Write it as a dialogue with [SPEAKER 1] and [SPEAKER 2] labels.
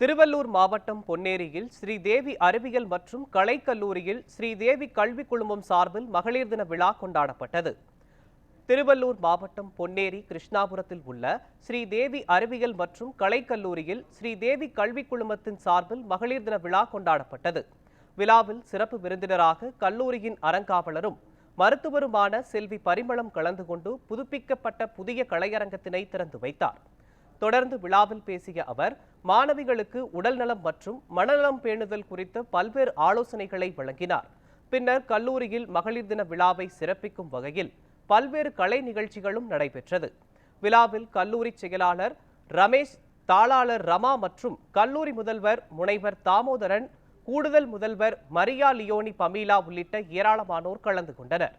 [SPEAKER 1] திருவள்ளூர் மாவட்டம் பொன்னேரியில் ஸ்ரீதேவி அறிவியல் மற்றும் கலைக்கல்லூரியில் ஸ்ரீதேவி கல்விக் குழுமம் சார்பில் மகளிர் தின விழா கொண்டாடப்பட்டது. திருவள்ளூர் மாவட்டம் பொன்னேரி கிருஷ்ணாபுரத்தில் உள்ள ஸ்ரீதேவி அறிவியல் மற்றும் கலைக்கல்லூரியில் ஸ்ரீதேவி கல்விக் குழுமத்தின் சார்பில் மகளிர் தின விழா கொண்டாடப்பட்டது. விழாவில் சிறப்பு விருந்தினராக கல்லூரியின் அறங்காவலரும் மருத்துவருமான செல்வி பரிமளம் கலந்து கொண்டு புதுப்பிக்கப்பட்ட புதிய கலையரங்கத்தினை திறந்து வைத்தார். தொடர்ந்து விழாவில் பேசிய அவர் மாணவிகளுக்கு உடல்நலம் மற்றும் மனநலம் பேணுதல் குறித்த பல்வேறு ஆலோசனைகளை வழங்கினார். பின்னர் கல்லூரியில் மகளிர் தின விழாவை சிறப்பிக்கும் வகையில் பல்வேறு கலை நிகழ்ச்சிகளும் நடைபெற்றது. விழாவில் கல்லூரி செயலாளர் ரமேஷ் தாளாளர் ரமா மற்றும் கல்லூரி முதல்வர் முனைவர் தாமோதரன் கூடுதல் முதல்வர் மரியா லியோனி பமீலா உள்ளிட்ட ஏராளமானோர் கலந்து கொண்டனர்.